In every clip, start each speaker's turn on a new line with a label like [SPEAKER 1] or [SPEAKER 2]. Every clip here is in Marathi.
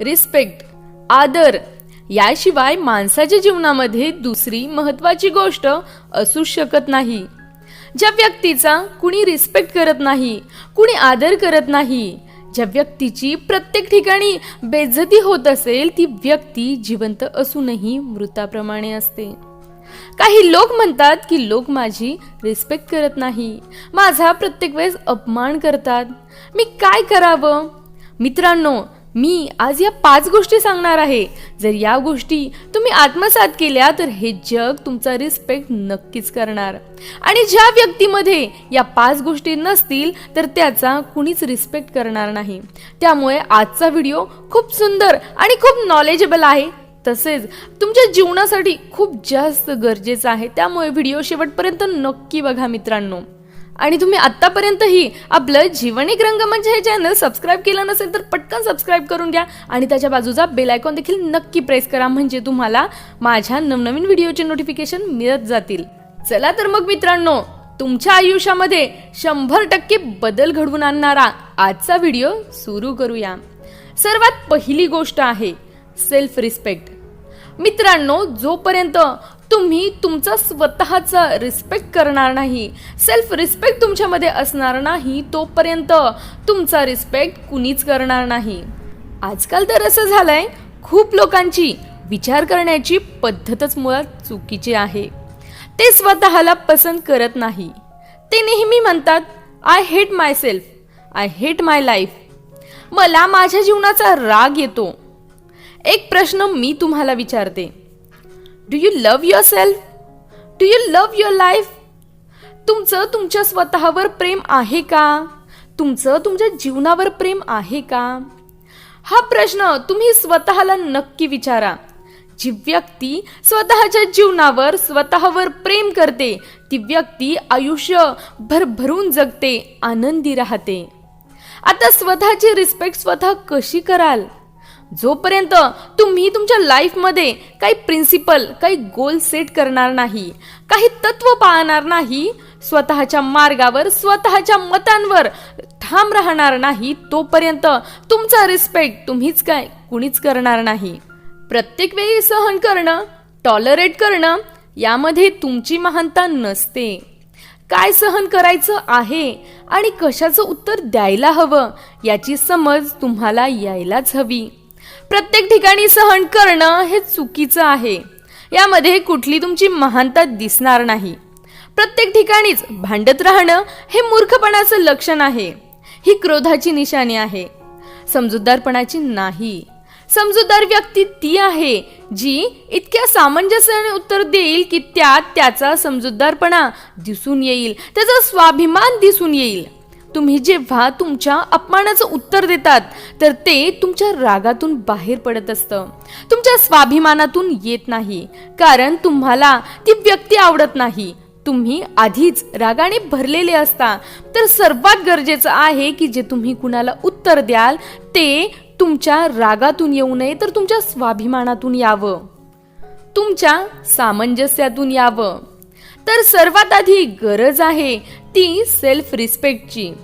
[SPEAKER 1] रिस्पेक्ट आदर याशिवाय माणसाच्या जीवनामध्ये दुसरी महत्वाची गोष्ट असू शकत नाही. ज्या व्यक्तीचा कुणी रिस्पेक्ट करत नाही कुणी आदर करत नाही ज्या व्यक्तीची प्रत्येक ठिकाणी बेजती होत असेल ती व्यक्ती जिवंत असूनही मृताप्रमाणे असते. काही लोक म्हणतात की लोक माझी रिस्पेक्ट करत नाही. माझा प्रत्येक वेळेस अपमान करतात. मी काय करावं? मित्रांनो मी आज या पाच गोष्टी सांगणार आहे. जर या गोष्टी तुम्ही आत्मसात केल्या तर हे जग तुमचा रिस्पेक्ट नक्कीच करणार. आणि ज्या व्यक्तीमध्ये या पाच गोष्टी नसतील तर त्याचा कुणीच रिस्पेक्ट करणार नाही. त्यामुळे आजचा व्हिडिओ खूप सुंदर आणि खूप नॉलेजेबल आहे. तसेच तुमच्या जीवनासाठी खूप जास्त गरजेचं आहे. त्यामुळे व्हिडिओ शेवटपर्यंत नक्की बघा मित्रांनो. आणि तुम्ही आत्तापर्यंतही आपलं जीवनिक रंगमंच म्हणजे हे चॅनल सबस्क्राईब केलं नसेल तर पटकन सबस्क्राईब करून घ्या. आणि त्याच्या बाजूचा बेल आयकॉन देखील नक्की प्रेस करा. म्हणजे तुम्हाला माझ्या नवनवीन व्हिडिओचे नोटिफिकेशन मिळत जातील. चला तर मग मित्रांनो तुमच्या आयुष्यामध्ये शंभर टक्के बदल घडवून आणणारा आजचा व्हिडिओ सुरू करूया. सर्वात पहिली गोष्ट आहे सेल्फ रिस्पेक्ट मित्रांनो जोपर्यंत तुम्ही तुमचा स्वतःचा रिस्पेक्ट करणार नाही. सेल्फ रिस्पेक्ट तुमच्यामध्ये असणार नाही तोपर्यंत तुमचा रिस्पेक्ट कुणीच करणार नाही. आजकाल तर असं झालंय खूप लोकांची विचार करण्याची पद्धतच मुळात चुकीची आहे. ते स्वतःला पसंत करत नाही. ते नेहमी म्हणतात I hate myself I hate my life मला माझ्या जीवनाचा राग येतो. एक प्रश्न मी तुम्हाला विचारते. Do you love yourself do you love your life तुमचं तुमच्या स्वतःवर प्रेम आहे का? तुमचं तुमच्या जीवनावर प्रेम आहे का? हा प्रश्न तुम्ही स्वतःला नक्की विचारा. जी व्यक्ती स्वतःच्या जीवनावर स्वतःवर प्रेम करते ती व्यक्ती आयुष्य भरभरून जगते आनंदी राहते. आता स्वतःची रिस्पेक्ट स्वतः कशी कराल? जोपर्यंत तुम्ही तुमच्या लाईफमध्ये काही प्रिन्सिपल काही गोल सेट करणार नाही काही तत्व पाळणार नाही स्वतःच्या मार्गावर स्वतःच्या मतांवर ठाम राहणार नाही तोपर्यंत तुमचा रिस्पेक्ट तुम्हीच काय कुणीच करणार नाही. प्रत्येक वेळी सहन करणं टॉलरेट करणं यामध्ये तुमची महानता नसते. काय सहन करायचं आहे आणि कशाचं उत्तर द्यायला हवं याची समज तुम्हाला यायलाच हवी. प्रत्येक ठिकाणी सहन करणं हे चुकीचं आहे. यामध्ये कुठली तुमची महानता दिसणार नाही. प्रत्येक ठिकाणीच भांडत राहणं हे मूर्खपणाचं लक्षण आहे. ही क्रोधाची निशाणी आहे. समजूतदारपणाची नाही. समजूतदार व्यक्ती ती आहे जी इतक्या सामंजस्याने उत्तर देईल की त्यात त्याचा समजूतदारपणा दिसून येईल त्याचा स्वाभिमान दिसून येईल. तुम्ही जेव्हा तुमच्या अपमानाचं उत्तर देतात तर ते तुमच्या रागातून बाहेर पडत असतं. तुमच्या स्वाभिमानातून येत नाही कारण तुम्हाला ती व्यक्ती आवडत नाही. तुम्ही आधीच रागाने भरलेले असता तर सर्वात गरजेचं आहे की जे तुम्ही कुणाला उत्तर द्याल ते तुमच्या रागातून येऊ नये तर तुमच्या स्वाभिमानातून यावं. तुमच्या सामंजस्यातून यावं. तर सर्वात आधी गरज आहे ती सेल्फ रिस्पेक्टची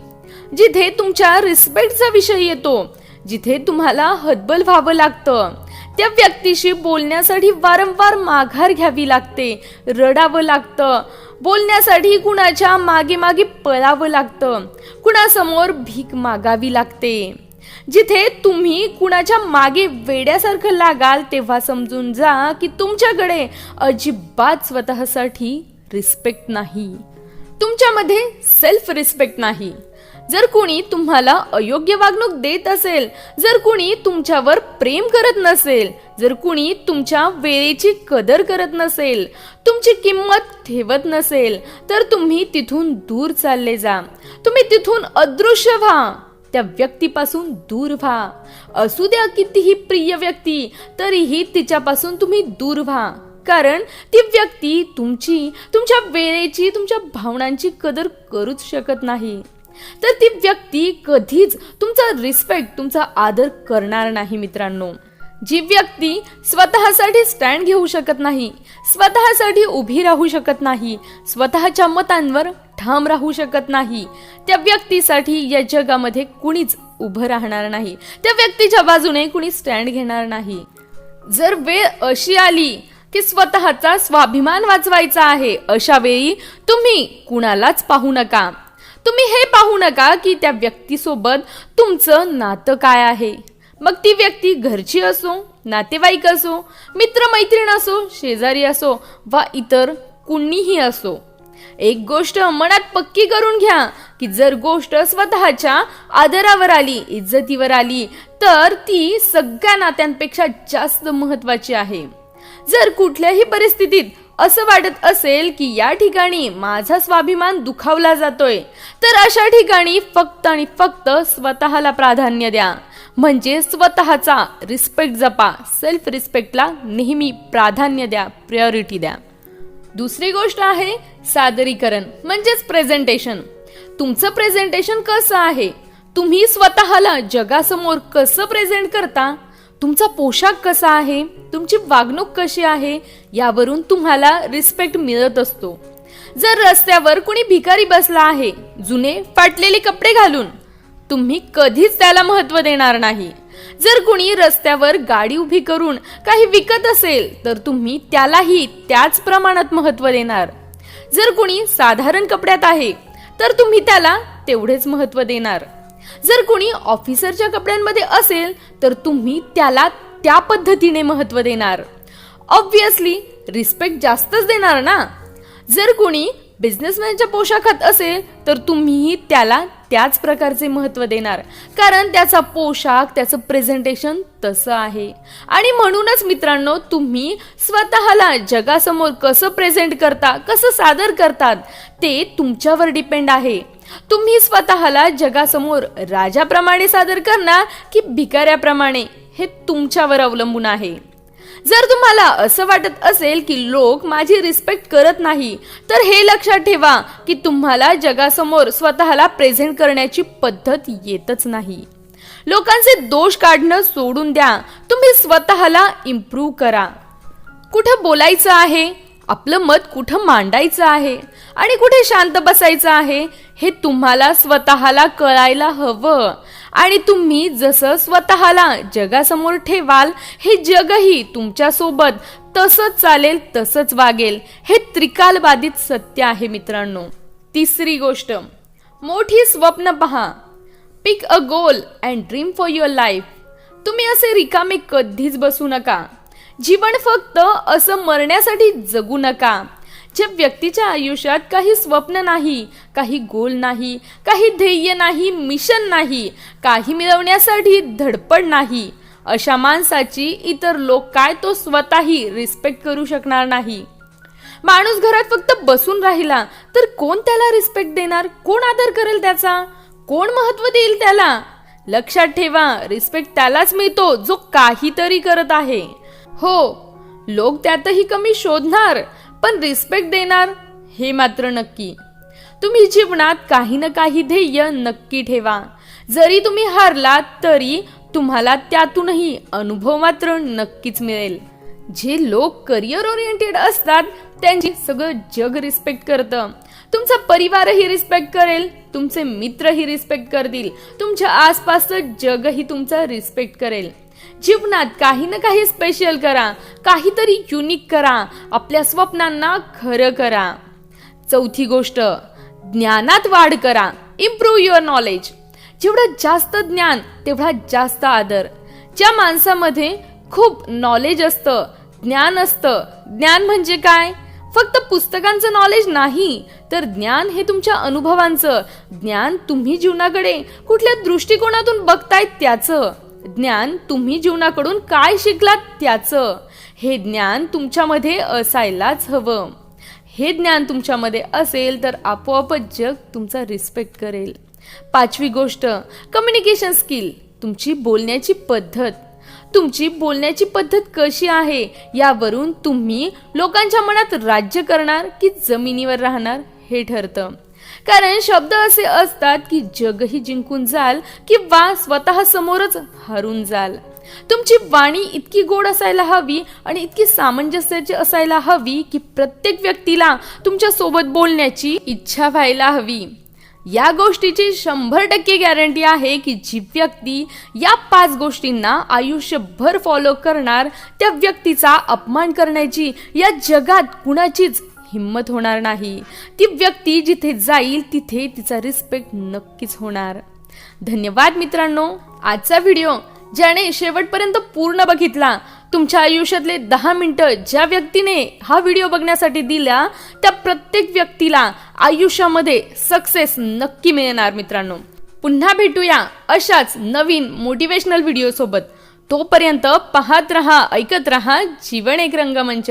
[SPEAKER 1] जिथे तुमच्या रिस्पेक्टचा विषय येतो जिथे तुम्हाला हतबल व्हावं लागतं त्या व्यक्तीशी बोलण्यासाठी वारंवार माघार घ्यावी लागते रडावं लागतं बोलण्यासाठी कुणाच्या मागे मागे पळावं लागतं कुणासमोर भीक मागावी लागते. जिथे तुम्ही कुणाच्या मागे वेड्यासारखं लागाल तेव्हा समजून जा की तुमच्याकडे अजिबात स्वतःसाठी रिस्पेक्ट नाही. तुमच्यामध्ये सेल्फ रिस्पेक्ट नाही. जर कोणी तुम्हाला अयोग्य वागणूक देत असेल जर कुणी तुमच्यावर प्रेम करत नसेल जर कुणी तुमच्या वेळेची कदर करत नसेल तुमची किंमत ठेवत नसेल तर तुम्ही तिथून दूर चालले जा. तुम्ही तिथून अदृश्य व्हा. त्या व्यक्तीपासून दूर व्हा. असू द्या कितीही प्रिय व्यक्ती तरीही तिच्यापासून तुम्ही दूर व्हा. कारण ती व्यक्ती तुमची तुमच्या वेळेची तुमच्या भावनांची कदर करूच शकत नाही. तर ती व्यक्ती कधीच तुमचा रिस्पेक्ट तुमचा आदर करणार नाही मित्रांनो. जी व्यक्ती स्वतःसाठी स्टँड घेऊ शकत नाही स्वतःसाठी उभी राहू शकत नाही स्वतःच्या मतांवर ठाम राहू शकत नाही त्या व्यक्तीसाठी या जगामध्ये कुणीच उभं राहणार नाही. त्या व्यक्तीच्या बाजूने कुणी स्टँड घेणार नाही. जर वेळ अशी आली की स्वतःचा स्वाभिमान वाचवायचा आहे. अशा वेळी तुम्ही कुणालाच पाहू नका. तुम्ही हे पाहू नका की त्या व्यक्तीसोबत तुमचं नातं काय आहे. मग ती व्यक्ती घरची असो नातेवाईक असो मित्रमैत्रीण असो शेजारी असो वा इतर कुणीही असो. एक गोष्ट मनात पक्की करून घ्या की जर गोष्ट स्वतःच्या आदरावर आली इज्जतीवर आली तर ती सगळ्या नात्यांपेक्षा जास्त महत्वाची आहे. जर कुठल्याही परिस्थितीत असं वाटत असेल की या ठिकाणी माझा स्वाभिमान दुखावला जातोय तर अशा ठिकाणी फक्त आणि फक्त स्वतःला प्राधान्य द्या. म्हणजे स्वतःचा रिस्पेक्ट जपा सेल्फ रिस्पेक्टला नेहमी प्राधान्य द्या प्रायोरिटी द्या. दुसरी गोष्ट आहे सादरीकरण म्हणजेच प्रेझेंटेशन तुमचं प्रेझेंटेशन कसं आहे? तुम्ही स्वतःला जगासमोर कसं प्रेझेंट करता? तुमचा पोशाख कसा आहे? तुमची वागणूक कशी आहे? यावरून तुम्हाला रिस्पेक्ट मिळत असतो. जर रस्त्यावर कुणी भिकारी बसला आहे जुने फाटलेले कपडे घालून तुम्ही कधीच त्याला महत्त्व देणार नाही. जर कुणी रस्त्यावर गाडी उभी करून काही विकत असेल तर तुम्ही त्यालाही त्याच प्रमाणात महत्त्व देणार. जर कुणी साधारण कपड्यात आहे तर तुम्ही त्याला तेवढेच महत्त्व देणार. जर कुणी ऑफिसरच्या कपड्यांमध्ये असेल तर तुम्ही त्याला त्या पद्धतीने महत्त्व देणार. ऑब्विसली रिस्पेक्ट जास्तच देणार ना? जर कुणी बिझनेसमॅनच्या पोशाखात असेल तर तुम्हीही त्याला त्याच प्रकारचे महत्त्व देणार. कारण त्याचा पोशाख त्याचं प्रेझेंटेशन तसं आहे. आणि म्हणूनच मित्रांनो तुम्ही स्वतःला जगासमोर कसं प्रेझेंट करता कसं सादर करतात ते तुमच्यावर डिपेंड आहे. तुम्ही स्वतःला जगासमोर राजाप्रमाणे सादर करणार की भिकाऱ्याप्रमाणे हे तुमच्यावर अवलंबून आहे? जर तुम्हाला असं वाटत असेल की लोक माझी रिस्पेक्ट करत नाही तर हे लक्षात ठेवा की तुम्हाला जगासमोर स्वतःला प्रेझेंट करण्याची पद्धत येतच नाही. लोकांचे दोष काढणं सोडून द्या. तुम्ही स्वतःला इम्प्रूव्ह करा. कुठं बोलायचं आहे? आपलं मत कुठं मांडायचं आहे? आणि कुठे शांत बसायचं आहे हे तुम्हाला स्वतःला कळायला हवं. आणि तुम्ही जसं स्वतःला जगासमोर ठेवाल हे जगही तुमच्यासोबत तसंच चालेल तसंच वागेल हे त्रिकालबाधित सत्य आहे मित्रांनो. तिसरी गोष्ट मोठी स्वप्न पहा. Pick a goal and dream for your life तुम्ही असे रिकामे कधीच बसू नका. जीवन फक्त असं मरण्यासाठी जगू नका. जे व्यक्तीच्या आयुष्यात काही स्वप्न नाही काही गोल नाही काही ध्येय नाही मिशन नाही काही मिळवण्यासाठी धडपड नाही अशा माणसाची इतर लोक काय तो स्वतःही रिस्पेक्ट करू शकणार नाही. माणूस घरात फक्त बसून राहिला तर कोण त्याला रिस्पेक्ट देणार? कोण आदर करेल त्याचा? कोण महत्त्व देईल त्याला? लक्षात ठेवा रिस्पेक्ट त्यालाच मिळतो जो काहीतरी करत आहे. हो लोक त्यातही कमी शोधणार पण रिस्पेक्ट देणार? हे मात्र नक्की. तुम्ही जीवनात काही ना काही ध्येय नक्की ठेवा. जरी तुम्ही हारलात तरी तुम्हाला त्यातूनही अनुभव मात्र नक्कीच मिळेल. जे लोक करिअर ओरिएंटेड असतात त्यांची सगळं जग रिस्पेक्ट करतं. तुमचा परिवारही रिस्पेक्ट करेल तुमचे मित्रही रिस्पेक्ट करतील. तुमच्या आसपासचं जगही तुमचा रिस्पेक्ट करेल. जीवनात काही ना काही स्पेशल करा. काहीतरी युनिक करा. आपल्या स्वप्नांना खरं करा. चौथी गोष्ट ज्ञानात वाढ करा. इम्प्रूव्ह युअर नॉलेज जेवढं जास्त ज्ञान तेवढा जास्त आदर. ज्या माणसामध्ये खूप नॉलेज असतं ज्ञान असतं ज्ञान म्हणजे काय? फक्त पुस्तकांचं नॉलेज नाही तर ज्ञान हे तुमच्या अनुभवांचं. ज्ञान तुम्ही जीवनाकडे कुठल्या दृष्टिकोनातून बघताय त्याचं. ज्ञान तुम्ही जीवनाकडून काय शिकलात त्याचं? हे ज्ञान तुमच्यामध्ये असायलाच हवं. हे ज्ञान तुमच्यामध्ये असेल तर आपोआपच जग तुमचा रिस्पेक्ट करेल. पाचवी गोष्ट कम्युनिकेशन स्किल तुमची बोलण्याची पद्धत. तुमची बोलण्याची पद्धत कशी आहे यावरून तुम्ही लोकांच्या मनात राज्य करणार की जमिनीवर राहणार हे ठरतं. कारण शब्द असे असतात की जगही जिंकून जाल किंवा स्वतः समोरच हरून जाल. तुमची वाणी इतकी गोड असायला हवी आणि इतकी सामंजस्याची असायला हवी की प्रत्येक व्यक्तीला तुमच्यासोबत बोलण्याची इच्छा व्हायला हवी. या गोष्टीची शंभर टक्के गॅरंटी आहे की जी व्यक्ती या पाच गोष्टींना आयुष्यभर फॉलो करणार त्या व्यक्तीचा अपमान करण्याची या जगात कुणाचीच हिंमत होणार नाही. ती व्यक्ती जिथे जाईल तिथे तिचा रिस्पेक्ट नक्कीच होणार. धन्यवाद मित्रांनो आजचा व्हिडिओ ज्याने शेवटपर्यंत पूर्ण बघितला तुमच्या आयुष्यातले दहा मिनिटं ज्या व्यक्तीने हा व्हिडिओ बघण्यासाठी दिला त्या प्रत्येक व्यक्तीला आयुष्यामध्ये सक्सेस नक्की मिळणार मित्रांनो. पुन्हा भेटूया अशाच नवीन मोटिवेशनल व्हिडिओ सोबत. तोपर्यंत पाहत रहा ऐकत रहा जीवन एक रंगमंच.